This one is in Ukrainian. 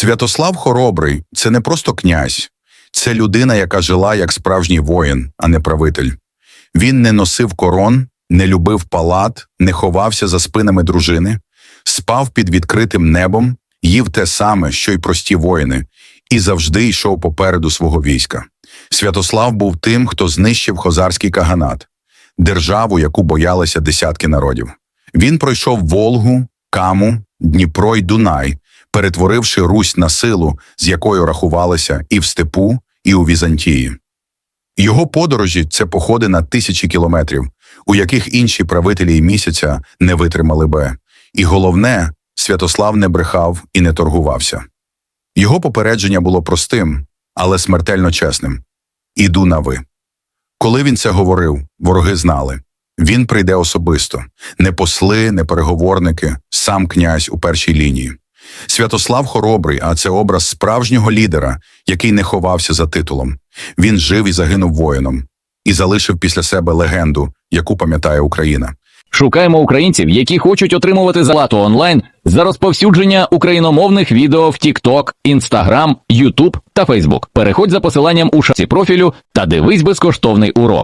Святослав Хоробрий це не просто князь, це людина, яка жила як справжній воїн, а не правитель. Він не носив корон, не любив палат, не ховався за спинами дружини, спав під відкритим небом, їв те саме, що й прості воїни, і завжди йшов попереду свого війська. Святослав був тим, хто знищив хозарський каганат, державу, яку боялися десятки народів. Він пройшов Волгу, Каму, Дніпро й Дунай, перетворивши Русь на силу, з якою рахувалися і в степу, і у Візантії. Його подорожі це походи на тисячі кілометрів, у яких інші правителі місяця не витримали би. І головне, Святослав не брехав і не торгувався. Його попередження було простим, але смертельно чесним. Іду на ви. Коли він це говорив, вороги знали. Він прийде особисто. Не посли, не переговорники, сам князь у першій лінії. Святослав хоробрий, а це образ справжнього лідера, який не ховався за титулом. Він жив і загинув воїном, і залишив після себе легенду, яку пам'ятає Україна. Шукаємо українців, які хочуть отримувати зарплату онлайн за розповсюдження україномовних відео в TikTok, Instagram, YouTube та Facebook. Переходь за посиланням у шапці профілю та дивись безкоштовний урок.